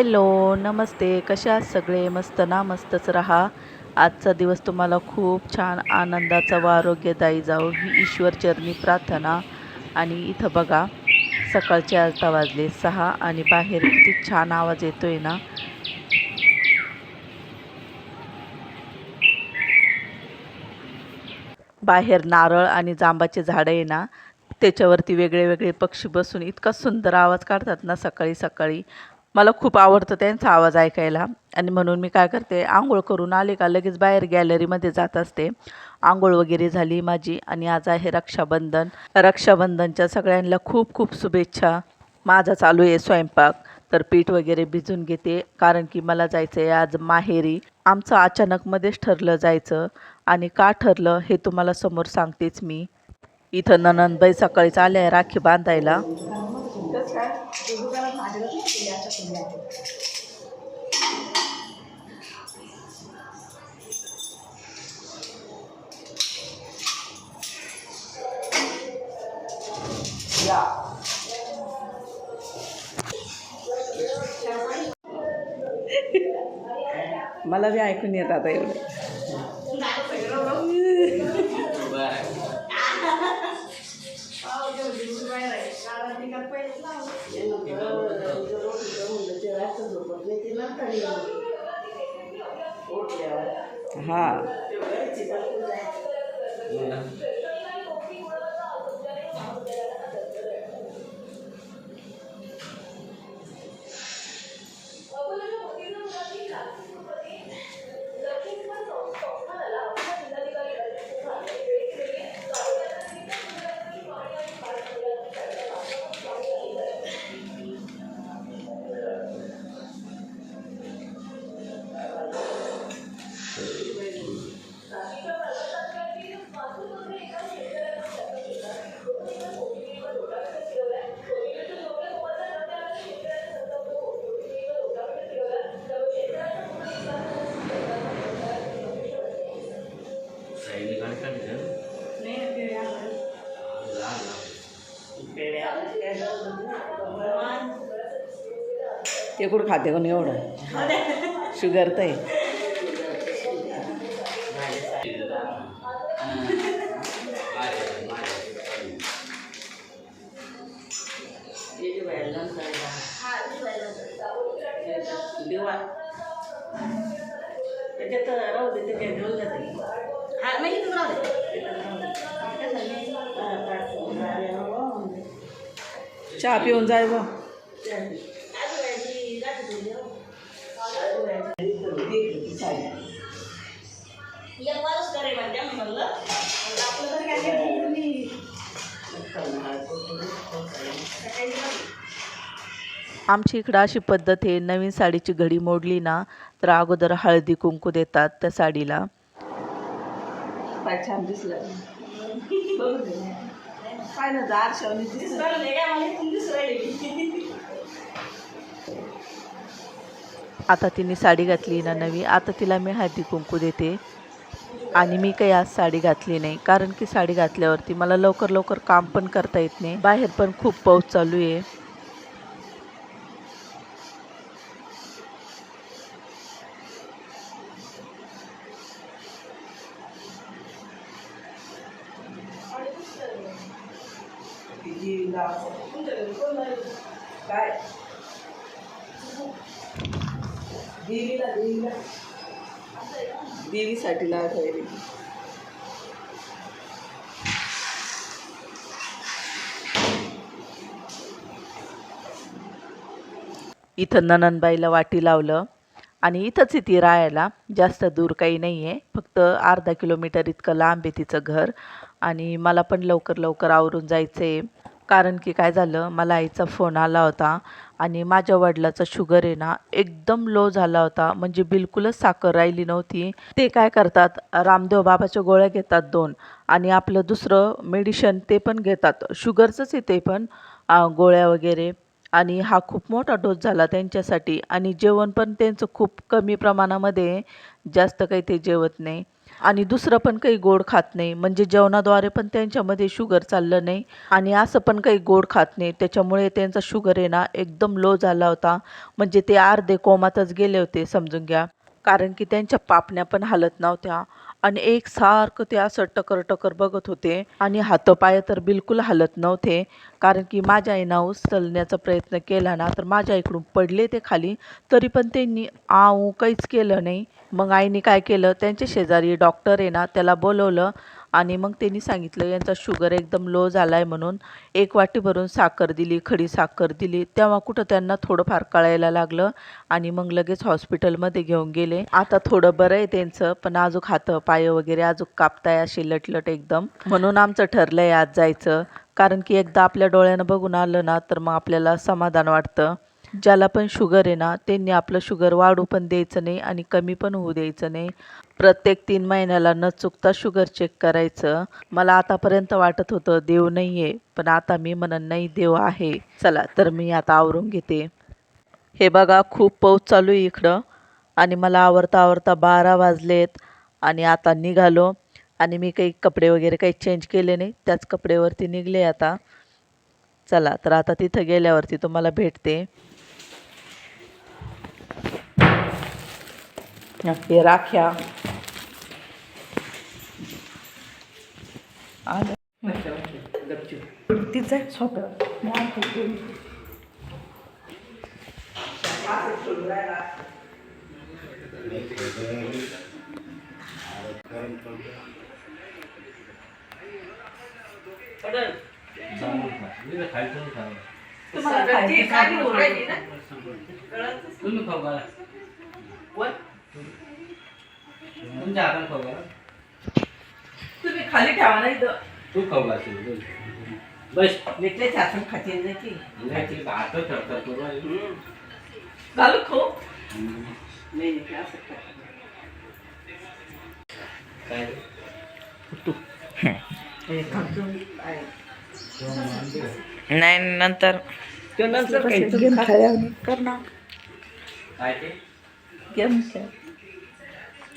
Hello नमस्ते. कशा सगळे? मस्त ना मस्तच राहा. आजचा दिवस तुम्हाला खूप छान आनंदाचा व आरोग्यदायी जाओ ही ईश्वरचरणी प्रार्थना. आणि इथं बघा सकाळचे आता वाजले सहा आणि बाहेर किती छान आवाज येतो आहे ना. बाहेर नारळ आणि जांबाचे झाडं आहे ना त्याच्यावरती वेगळे वेगळे पक्षी बसून इतका सुंदर आवाज काढतात ना सकाळी सकाळी मला खूप आवडतं त्यांचा आवाज ऐकायला. आणि म्हणून मी काय करते आंघोळ करून आले का लगेच बाहेर गॅलरीमध्ये जात असते. आंघोळ वगैरे झाली माझी आणि आज आहे रक्षाबंधन. रक्षाबंधनच्या सगळ्यांना खूप खूप शुभेच्छा. माझा चालू आहे स्वयंपाक तर पीठ वगैरे भिजून घेते. कारण की मला जायचं आहे आज माहेरी. आमचं अचानकमध्येच ठरलं जायचं. आणि का ठरलं हे तुम्हाला समोर सांगतेच मी. इथं ननंदबाई सकाळीच आल्या आहे राखी बांधायला. मला बी ऐकून येतात एवढं. हा ते कुठं खाते कोण एवढं? शुगर तर आहे. त्याच्यात राहू दे त्याच्यात घेऊन जाते चहा पिऊन जाय बा. आमची इकडं अशी पद्धत आहे नवीन साडीची घडी मोडली ना तर अगोदर हळदी कुंकू देतात त्या साडीला. छान दिसलं. काय ना दार शवनी आता तिने साडी घातली ना नवी आता तिला मी हळदी कुंकू देते. आणि मी काही आज साडी घातली नाही. कारण की साडी घातल्यावरती मला लवकर लवकर काम पण करता येत नाही. बाहेर पण खूप पाऊस चालू आहे. काय? देवीसाठी लावायला इथं ननंदबाईला वाटी लावलं आणि इथंच ती राहायला. जास्त दूर काही नाही आहे फक्त अर्धा किलोमीटर इतकं लांब आहे तिचं घर. आणि मला पण लवकर लवकर आवरून जायचं आहे कारण की काय झालं मला आईचा फोन आला होता. आणि माझ्या वडिलाचा शुगर आहे ना एकदम लो झाला होता. म्हणजे बिलकुलच साखर राहिली नव्हती. ते काय करतात रामदेव बाबाच्या गोळ्या घेतात दोन आणि आपलं दुसरं मेडिशन ते पण घेतात. शुगरचंच आहे ते पण गोळ्या वगैरे. आणि हा खूप मोठा डोस झाला त्यांच्यासाठी. आणि जेवण पण त्यांचं खूप कमी प्रमाणामध्ये जास्त काही ते जेवत नाही. आणि दुसरं पण काही गोड खात नाही. म्हणजे जेवणाद्वारे पण त्यांच्यामध्ये शुगर चाललं नाही. आणि असं पण काही गोड खात नाही. त्याच्यामुळे त्यांचा शुगर आहे ना एकदम लो झाला होता. म्हणजे ते अर्धे कोमातच गेले होते समजून घ्या. कारण की त्यांच्या पापण्या पण हालत नव्हत्या. आणि एकसारखं ते असं टकर टकर बघत होते. आणि हातपाय तर बिलकुल हालत नव्हते कारण की माझ्या आईना उचलण्याचा प्रयत्न केला ना तर माझ्या इकडून पडले ते खाली. तरी पण त्यांनी आऊ काहीच केलं नाही. मग आईने काय केलं त्यांचे शेजारी डॉक्टर आहे ना त्याला बोलवलं आणि मग त्यांनी सांगितलं यांचा शुगर एकदम लो झाला आहे म्हणून एक वाटी भरून साखर दिली खडी साखर दिली. तेव्हा कुठं त्यांना थोडंफार कळायला लागलं आणि मग लगेच हॉस्पिटलमध्ये घेऊन गेले. आता थोडं बरं आहे त्यांचं पण अजून हातं पाय वगैरे अजून कापताय अशी लटलट एकदम. म्हणून आमचं ठरलंय आज जायचं. कारण की एकदा आपल्या डोळ्यानं बघून आलं ना तर मग आपल्याला समाधान वाटतं. ज्याला पण शुगर आहे ना त्यांनी आपलं शुगर वाढू पण द्यायचं नाही आणि कमी पण होऊ द्यायचं नाही. प्रत्येक तीन महिन्याला न चुकता शुगर चेक करायचं. मला आतापर्यंत वाटत होतं देव नाही आहे पण आता मी म्हणन नाही देव आहे. चला तर मी आता आवरून घेते. हे बघा खूप पाऊस चालू आहे इकडं. आणि मला आवरता आवरता बारा वाजलेत आणि आता निघालो. आणि मी काही कपडे वगैरे काही चेंज केले नाही. त्याच कपडेवरती निघले आता. चला तर आता तिथं गेल्यावरती तुम्हाला भेटते. हे राख्या आलं तिचं आहे स्वतः तुम्ही खाऊ घाला तुमच्या हाताने खाऊ घाला. तुम्ही खाली ठेवा नाही तर तू खाऊ घालशील बस. भेटले छासून खातील नाही की नाही हात ठरतात घालू खाऊ. नाही नाही असं. काय? हे आहे. नाही नंतर. ते नंतर काही गेम खेळा कर ना. काय ते? गेम खेळ.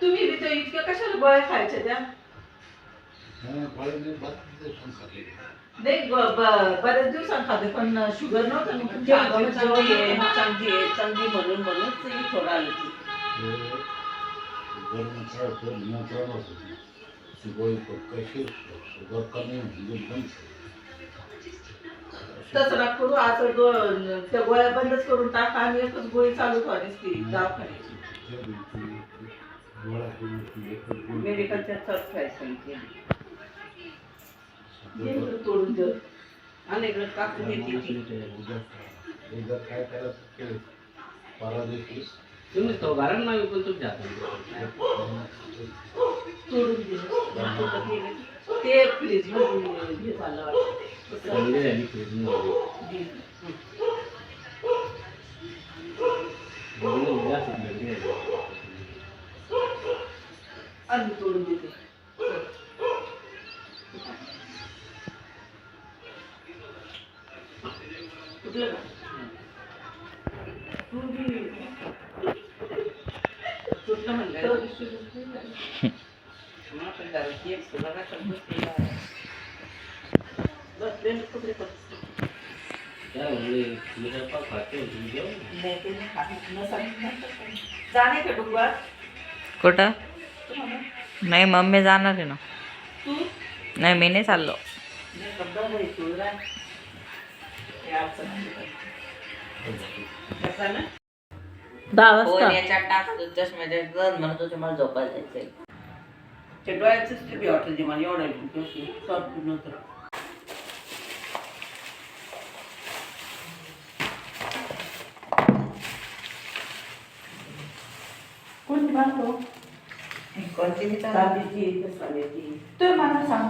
तुम्ही तिथं इतक्या कशाला गोळ्या खायच्या त्या? नाही बऱ्याच दिवसांत खाते पण शुगर नव्हतं मग तुमच्या अंगावर चांगली आहे चांगली आहे चांगली म्हणून म्हणून ते थोडं आलं ते तसं करू. असं दोन त्या गोळ्या बंदच करून टाका आणि एकच गोळी चालू ठेवायची ती दवाखान्याची. मेडिकलच्या चढ खायची तोडून देऊ आणि इकडे टाकून येते तुम्हीच खाऊ घाला ना पण तुमच्या हाताने तोडून दिलं ते फ्रीज हे झालं वाटतं. ते. झाली तोडून देते. कुठलं? का? तुम्ही ते नाही खात. न सांगितलं. जाणे का डोंगर कुठं नाही मम्मी जाणार आहे ना तू नाही मी नाही चाललो दहा फोन वाजता. याच्यात टाकत चष्म्याच्या गरज म्हणत होते मला झोपायला जायचंय. ते डोळ्याचंच जे मला एवढं सॉफ्ट नव्हतं. बांधतो कोणती बी चांदीची का सोन्याची तू मला सांग.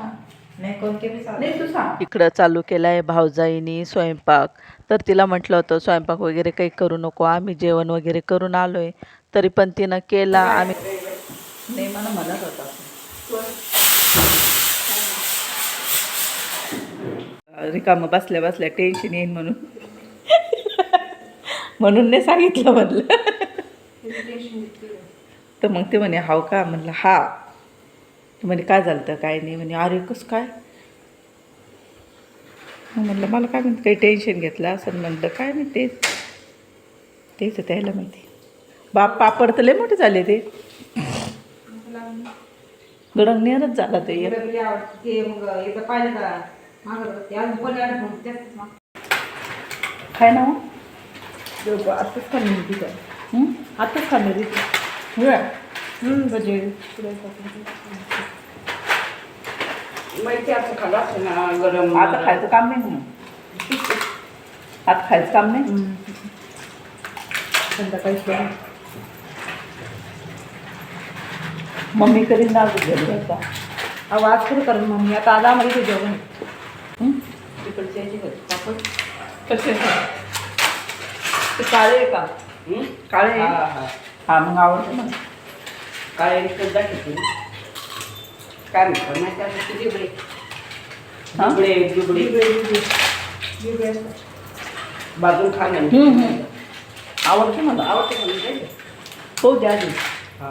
इकडं चालू केलं आहे भाऊजाईनी स्वयंपाक. तर तिला म्हटलं होतं स्वयंपाक वगैरे काही करू नको आम्ही जेवण वगैरे करून आलो आहे तरी पण तिनं केला आम्ही नाही मला म्हणत होता. रिकामं बसल्या बसल्या टेन्शन येईन म्हणून. म्हणून नाही सांगितलं म्हणलं. तर मग ते म्हणे हाव का? म्हणलं हा. म्हणे काय झालं तर काय नाही? म्हणे अरे कसं काय? मग म्हणलं मला काय म्हणते काही टेन्शन घेतलं असं? म्हणलं काय नाही तेच. तेच त्याला माहिती बाप पापड तर लय मोठे झाले ते. गडंगनेरच झाला ते. काय ना खाल्ली होती का आत्ताच खाल्ली होती आता खायचं काम नाही म्हणून. आता खायचं काम नाही? मम्मी करीन ना आता. आवाज सुरू कर मम्मी. आता आला आम्हाला इथे जेवण. हं? तिकडचे पापड? कसे? ते काळे का? काळे हा मग आवडतं मला. काळे विकत दाखवते काय म्हणतात माहिती? ते बिबळे हा? बिबळे बिबळे बिबळे असतात. भाजून खा ना हं, हं. आवडतं मला आवडते म्हणून. हो द्या आधी हा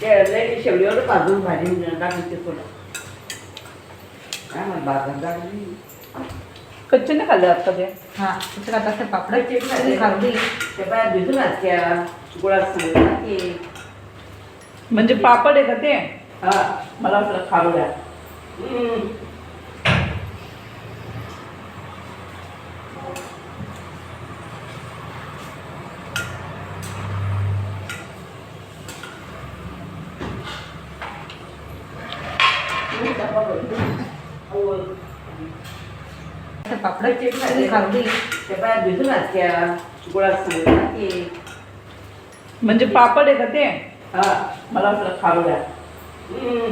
ते लई शेवटीवर भाजून भाजी टाकून ते थोडं काय म्हणत भाजून टाकली कच्चे नाही खाल्ले आता ते. हा त्याच्यात आता ते पापड कच्चे खाल्ले. खाल्ली. ते बाया भिजून असत्या गुळात सांगितलं की म्हणजे पापड आहे का ते? हा मला वाटलं खारोड्या हम्म. ते पापड भिजून म्हणजे पापड आहे का ते? हा मला वाटलं खारोड्या हम्म.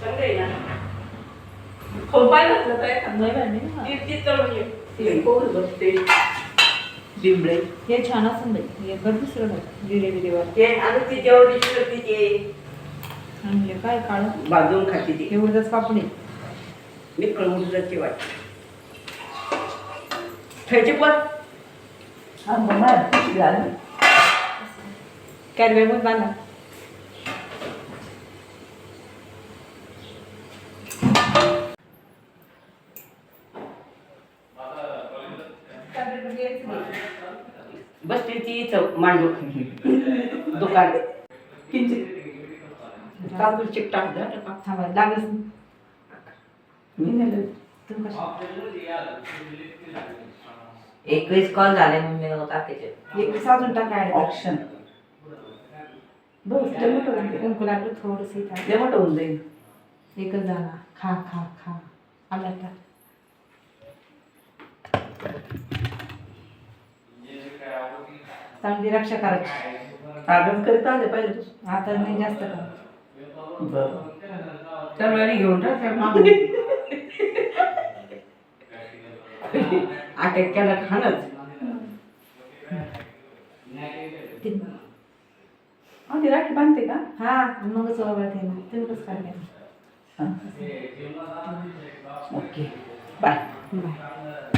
चांगलं आहे ना खोपाय घातलं काय ती- ती कोण बसते डिंबळे. हे छान असं बाई हे घर दुसरं नव्हतं जिरे बिरेवर ते आता ती जेवढी करते ते. आणि हे काय काळं? भाजून खाते ती. एवढंच पापडी मी कळवून जाते वाट. खायची पण हा आली. कॅरबॅगमध्ये बांधा बसते ती इथं मांडू. दुकान. किंचित. तांदूळ चिक टाक जा टाका. थांबा. मी नेलं. तुम्ही कशा- एकवीस कॉल झाले मम्मी टाकायचे. एक साजून टाका ऍड ऑप्शन बस लय मोठं होऊन जाईल. कुंकू लागलं थोडंसं इथं. लय मोठं होऊन जाईल. एकच जाणार खा खा खा. आला का चांगली रक्षा करायची. अभ्यास करीत आले पाहिजे आता नाही जास्त करा बरं. त्या वेळी घेऊन टाक त्या मागून. अटॅक केला खाणच. ते- हा ती राखी बांधते का? हा मगच ओळखते ना. तुम्ही कसं काय. ओके. बाय. बाय.